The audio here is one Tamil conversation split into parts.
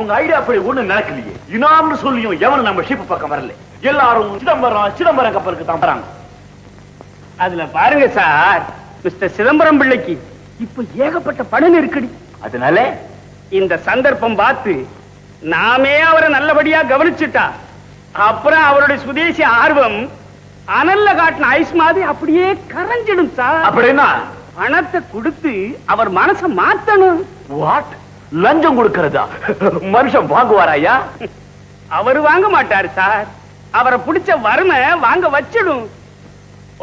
உங்க ஐடியா அப்படி ஒண்ணு நடக்கலையே இனாம்னு சொல்லியும் எவனும் நம்ம ஷிப் பக்கம் வரல. எல்லாரும் சிதம்பரம் சிதம்பரம் கப்பலுக்கு தான் வராங்க. அதுல பாருங்க சார் மிஸ்டர் சிதம்பரம் பிள்ளைக்கு இப்ப ஏகப்பட்ட பணம் நெருக்கடி அதனால இந்த சந்தர்ப்பம் பார்த்து நாமே அவரை நல்லபடியா கவனிச்சுட்டா. அப்புறம் அவருடைய சுதேசி ஆர்வம் அனல்ல காட்டின ஐஸ் மாதிரி அப்படியே கரைஞ்சிடும் சார். அப்படின்னா? பணத்தை கொடுத்து அவர் மனச மாத்தணும். வாட் லஞ்சம் கொடுக்கறதா? மனுஷன் வாங்குவாராயா அவர் வாங்க மாட்டாரு சார். அவரை பிடிச்ச வறுமை வாங்க வச்சிடும்.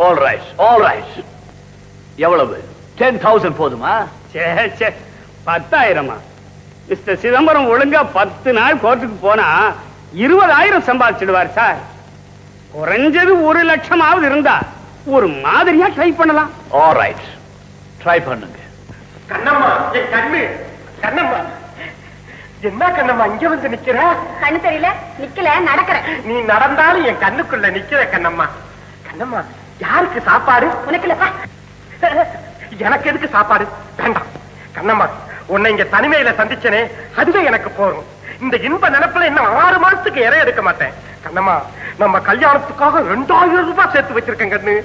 ஆல் ரைட் ஆல் ரைட் எவ்வளவு? டென் தௌசண்ட் போதுமா? சே சே பத்தாயிரமா? மிஸ்டர் சிதம்பரம் ஒழுங்கா பத்து நாள் கோர்ட்டுக்கு போனா இருபதாயிரம் சம்பாதிச்சிடுவார் சார். குறைஞ்சது ஒரு லட்சமாவது இருந்தா ஒரு மாதிரியா ட்ரை பண்ணலாம். ஆல் ரைட் ட்ரை பண்ணுங்க. கண்ணம்மா என் கண்ணு. கண்ணம்மா. என்ன கண்ணம்மா இங்க வந்து நிக்கிற? கண்ணு தெரியல நிக்கல நடக்கிறேன் நீ நடந்தாலும் என் கண்ணுக்குள்ள நிக்கிற கண்ணம்மா. கண்ணம்மா யாருக்கு சாப்பாடு? உனக்கு இல்லப்பா. எனக்கு எதுக்கு சாப்பாடு? வேண்டாம். கண்ணம்மா உன்னை இங்க தனிமையில சந்திச்சனே அதுவே எனக்கு போதும். இந்த இன்ப நினைப்புல இன்னும் ஆறு மாசத்துக்கு இறை எடுக்க மாட்டேன். கண்ணம்மா நம்ம கல்யாணத்துக்காக ரெண்டாயிரம் ரூபாய் சேர்த்து வச்சிருக்கேன் கண்ணு.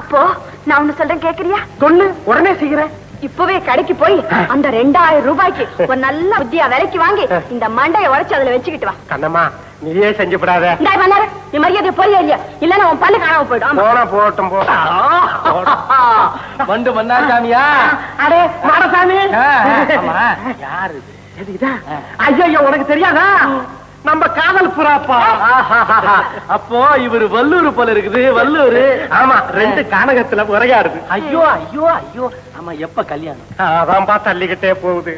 அப்போ நான் ஒண்ணு சொல்றேன் கேக்குறியா? சொல்லு உடனே செய்யறேன். இப்பவே கடைக்கு போய் அந்த ரெண்டாயிரம் ரூபாய்க்கு ஒரு நல்ல புத்தியா விலைக்கு வாங்கி இந்த மண்டைய உடைச்சு அதுல வச்சுக்கிட்டு வா. கண்ணம்மா நீயே செஞ்சு விடாத. இந்த மன்னர் நீ மரியாதை போறியா இல்லையா? இல்லன்னா உன் பல்லு காணாம போயிடும். போனா போகட்டும் போ. வண்டு மன்னாசாமியா அடே மாடசாமி. ஆமா. யாரு இது? ஐயோ உனக்கு தெரியாதா? நம்ம காதல் புறாப்பா. அப்போ இவர் வல்லூர் போல இருக்குது வல்லூர். ஆமா ரெண்டு கானகத்துல உரையாடுது ஐயோ ஐயோ ஐயோ. ஆமா எப்ப கல்யாணம்? அதான்பா தள்ளிக்கிட்டே போகுது.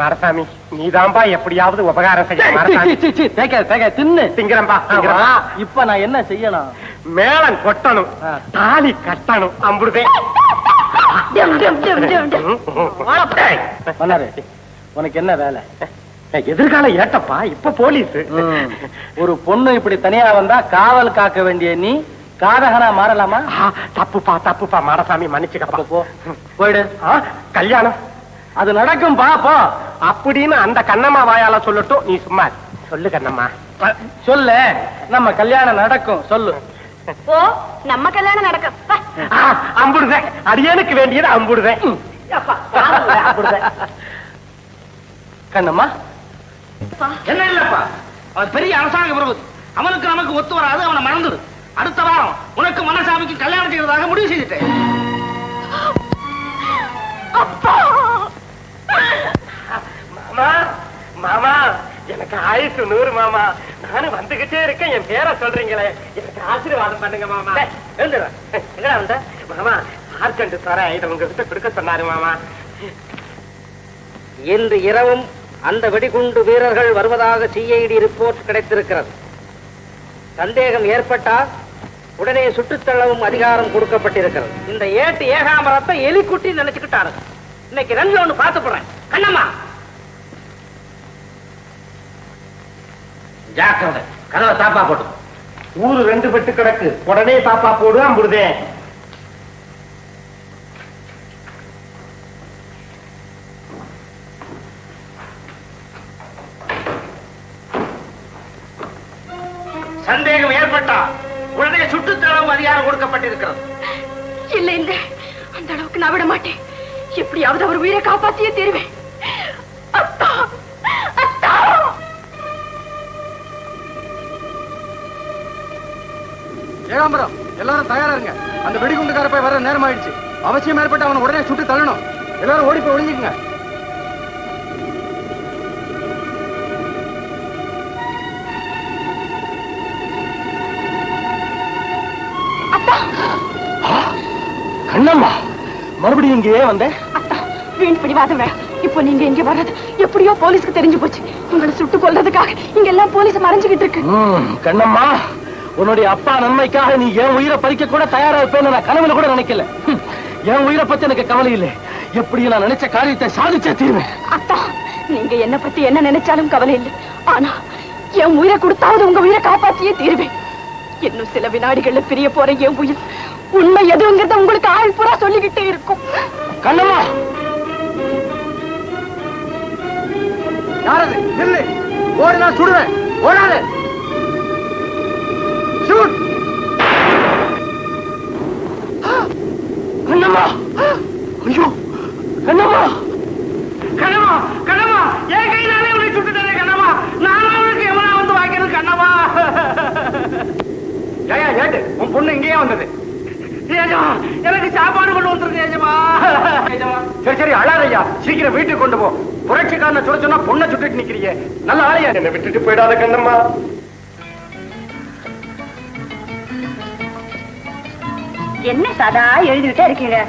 மாடசாமி நீதான்பா எப்படியாவது உபகாரம் செய்ய தின்னு. திங்கிறம்பா இப்ப நான் என்ன செய்யணும்? மேளம் கொட்டணும். தாலி கட்டணும் அம்புடுதே. உனக்கு என்ன வேலை? எதிர்கால ஏட்டப்பா இப்ப போலீஸ். ஒரு பொண்ணு இப்படி தனியா வந்தா காவல் காக்க வேண்டிய நீ காதகனா மாறலாமா? தப்புப்பா தப்புப்பா மாடசாமி மன்னிச்சுக்கப்பா. போ. போயிடு. கல்யாணம். அது நடக்கும் பாப்போ அப்படின்னு அந்த கண்ணம்மா வாயால சொல்லட்டும். நீ சும்மா. சொல்லு கண்ணம்மா. சொல்லு. நம்ம கல்யாணம் நடக்கும் சொல்லு. ஓ நம்ம கல்யாணம் நடக்கும். அம்புடுதேன் அடியனுக்கு வேண்டியது அம்புடுதேன் அப்பா, காதல்ல கண்ணம்மா என்ன இல்லப்பா? அவன் பெரிய அரசாங்க விரோதி அவனுக்கு நமக்கு ஒத்து வராது அவனை மறந்துடு அடுத்த வாரம் உனக்கு மனசாமிக்கு கல்யாணம் செய்வதாக முடிவு செய்துட்டேன். அப்பா! மாமா மாமா எனக்கு ஆயுசு நூறு மாமா. நானும் வந்துகிட்டே இருக்கேன். என் பேரை சொல்றீங்களே. எனக்கு ஆசீர்வாதம் பண்ணுங்க மாமா. எழுந்துடுறேன் எங்கடா வந்த? மாமா ஆர்கண்டு தர இதை உங்ககிட்ட கொடுக்க சொன்னாரு மாமா. இன்று இரவும் அந்த வெடிகுண்டு வீரர்கள் வருவதாக சிஐடி ரிப்போர்ட் கிடைத்திருக்கிறது. சந்தேகம் ஏற்பட்டால் உடனே சுற்றுத்தள்ளவும் அதிகாரம் கொடுக்கப்பட்டிருக்கிறது. இந்த ஏட்டு ஏகாமரத்தை எலிக்குட்டி நினைச்சுக்கிட்டாரு. இன்னைக்கு ரெண்டு ஒண்ணு பார்த்து போறேன் கண்ணம்மா! ஜாக்கிரதை. கதவை தாப்பா போட்டு ஊரு ரெண்டு பெட்டு கிடக்கு. உடனே தாப்பா போடு அம்புடுதேன். சந்தேகம் ஏற்பட்டா உடனே சுட்டுத்தளவும் அதிகாரம் கொடுக்கப்பட்டிருக்கிறது. இல்ல இல்ல அந்த அளவுக்கு நான் விட மாட்டேன் எப்படியாவது அவர் உயிரை காப்பாத்தியே தருவேன். அத்தா அத்தா! ஏகாம்பரம் எல்லாரும் தயாரா இருங்க. அந்த வெடிகுண்டுக்கார போய் வர நேரம் ஆயிடுச்சு. அவசியம் ஏற்பட்டு அவனை உடனே சுட்டு தள்ளணும். எல்லாரும் ஓடி போய் ஒளிஞ்சுக்குங்க. கண்ணம்மா மறுபடியும் இங்கேயே வந்தேன் அத்தா வீண் பிடிவாதம் வேண்டாம் இப்போ நீங்க இங்க வர்றது எப்படியோ போலீஸ்க்கு தெரிஞ்சு போச்சு. உங்களை சுட்டு கொல்றதுக்காக இங்க எல்லாம் போலீஸ் மறைஞ்சுகிட்டு இருக்கு. கண்ணம்மா உன்னுடைய அப்பா நன்மைக்காக நீ என் உயிரை பறிக்க கூட தயாரா இருப்பேன்னு நான் கனவுல கூட நினைக்கல. என் உயிரை பத்தி எனக்கு கவலை இல்லை. எப்படியும் நான் நினைச்ச காரியத்தை சாதிச்சே தீர்வேன். அத்தா நீங்க என்ன பத்தி என்ன நினைச்சாலும் கவலை இல்லை. ஆனா என் உயிரை கொடுத்தாவது உங்க உயிரை காப்பாத்தியே தீருவேன். இன்னும் சில வினாடிகள்ல பிரிய போற என் உயிர் உண்மை எதுங்கிறத உங்களுக்கு ஆள் பூரா சொல்லிக்கிட்டே இருக்கும். கண்ணம்மா! யாரது நில்லு. ஓடினா சுடுவேன். ஓடாத. எனக்கு சாப்பாடு கொண்டு வந்துருக்கு ஏஜமா சரி சரி அழாதையா சீக்கிரம் வீட்டுக்கு கொண்டு போ. புரட்சிக்காரனை சுட சொன்னா பொண்ணை சுட்டுட்டு நிக்கிறியே. நல்ல ஆளையா? என்ன விட்டுட்டு போயிடாத கண்ணம்மா. என்ன சதா எழுதிட்டே இருக்கீங்க?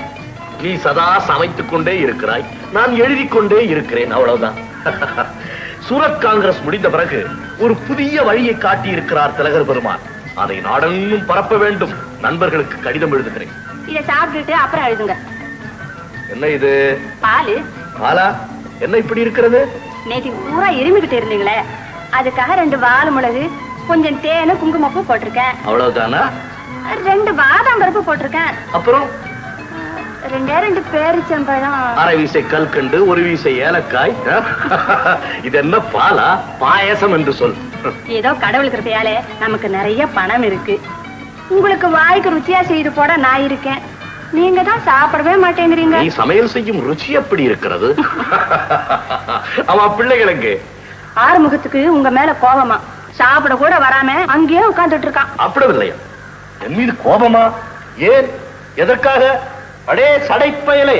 நீ சதா சமைத்துக் கொண்டே இருக்கிறாய். நான் எழுதிக் கொண்டே இருக்கிறேன் அவ்வளவுதான். சூரத் காங்கிரஸ் முடிந்த பிறகு ஒரு புதிய வழியை காட்டி இருக்கிறார் திலகர் பெருமான். அதை நாடெங்கும் பரப்ப வேண்டும். நண்பர்களுக்கு கடிதம் எழுதுகிறேன். இத சாப்பிட்டுட்டு அப்புறம் எழுதுங்க என்ன இது? பாலு. பாலா? என்ன இப்படி இருக்கிறது? நேற்று பூரா இருமிக்கிட்டு இருந்தீங்களே அதுக்காக ரெண்டு வால் மிளகு கொஞ்சம் தேனு குங்குமப்பூ போட்டிருக்கேன். அவ்வளவுதானா? ரெண்டு பாதாம் பருப்பு போட்டிருக்கேன். அப்புறம்? ரெண்டே ரெண்டு பேரிச்சம்பழம். அரை வீசை கல்கண்டு ஒரு வீசை ஏலக்காய். இது என்ன பாலா? பாயசம் என்று சொல். ஏதோ கடவுள் கிருப்பையாலே நமக்கு நிறைய பணம் இருக்கு. உங்களுக்கு வாய்க்கு ருச்சியா செய்து போட நான் இருக்கேன். நீங்க தான் சாப்பிடவே மாட்டேங்கிறீங்க. நீ சமையல் செய்யும் ருச்சி எப்படி இருக்கிறது? அவன் பிள்ளைகளுக்கு. ஆறுமுகத்துக்கு உங்க மேல கோபமா? சாப்பிட கூட வராம அங்கேயே உட்கார்ந்துட்டு இருக்கான் அப்படி இல்லையா என் மீது கோபமா? ஏன்? எதற்காக? அடே சடைப்பயலே.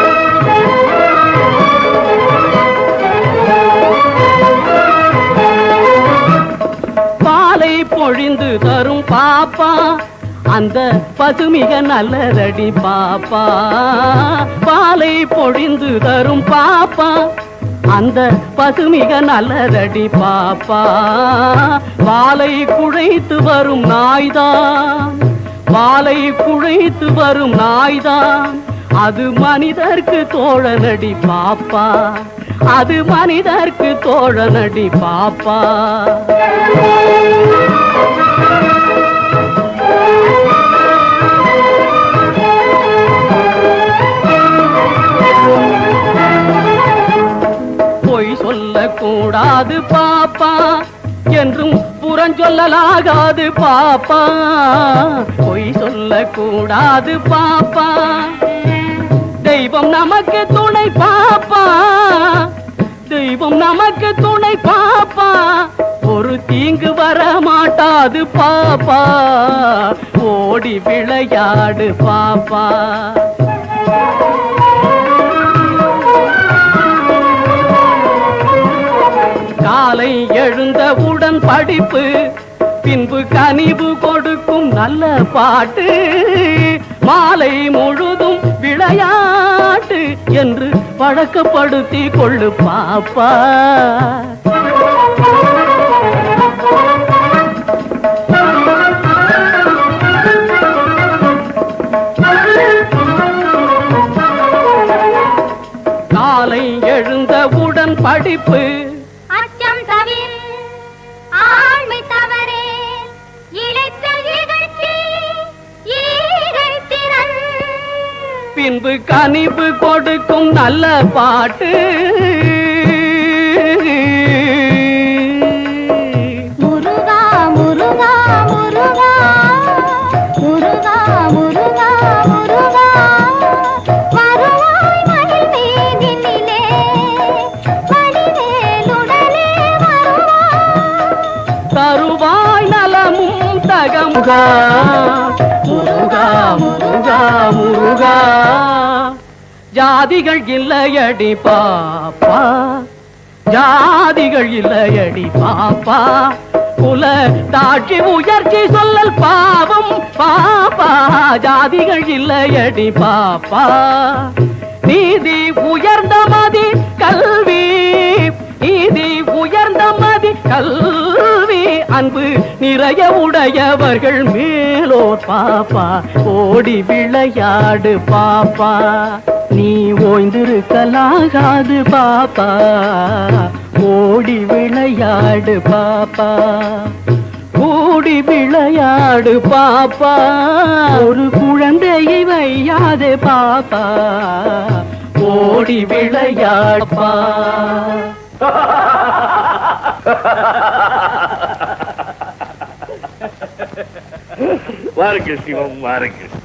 அந்த பசுமிக நல்லதடி பாப்பா. பாலை பொழிந்து தரும் பாப்பா. அந்த பசுமிக நல்லதடி பாப்பா. பாலை குழைத்து வரும் நாய்தான் பாலை குழைத்து வரும் நாய்தான் அது மனிதர்க்கு தோழனடி பாப்பா. அது மனிதர்க்கு தோழனடி பாப்பா. கூடாது பாப்பா என்றும் புறஞ்சொல்லலாகாது பாப்பா. பொய் சொல்லக்கூடாது பாப்பா. தெய்வம் நமக்கு துணை பாப்பா. தெய்வம் நமக்கு துணை பாப்பா. ஒரு தீங்கு வர மாட்டாது பாப்பா. ஓடி விளையாடு பாப்பா. எழுந்தவுடன் படிப்பு பின்பு கனிவு கொடுக்கும் நல்ல பாட்டு மாலை முழுதும் விளையாட்டு என்று பழக்கப்படுத்தி கொள்ளு பாப்பா. காலை எழுந்தவுடன் படிப்பு பின்பு கனிவு கொடுக்கும் நல்ல பாட்டு. முருகா முருகா முருகா. முருகா முருகா முருகா. வருவாய் மயில் மீதினிலே வடிவேலுடனே வருவாய். தருவாய் நலமும் தகமுகா. முருகா முருகா முருகா. ஜாதிகள் இல்லையடி பாப்பா. ஜாதிகள் இல்லையடி பாப்பா. குல தாட்சி உயர்ச்சி சொல்லல் பாவம் பாப்பா. ஜாதிகள் இல்லையடி பாப்பா. நீதி உயர்ந்த மதி கல்வி. நீதி உயர்ந்த மதி கல்வி. அன்பு நிறைய உடையவர்கள் மேலோர் பாப்பா. ஓடி விளையாடு பாப்பா. நீ ஓய்ந்திருக்கலாகாது பாப்பா. ஓடி விளையாடு பாப்பா. ஓடி விளையாடு பாப்பா. ஒரு குழந்தையை வையாதே பாப்பா. ஓடி விளையாடுப்பா வாருங்கள் சிவம் வாருங்கள்.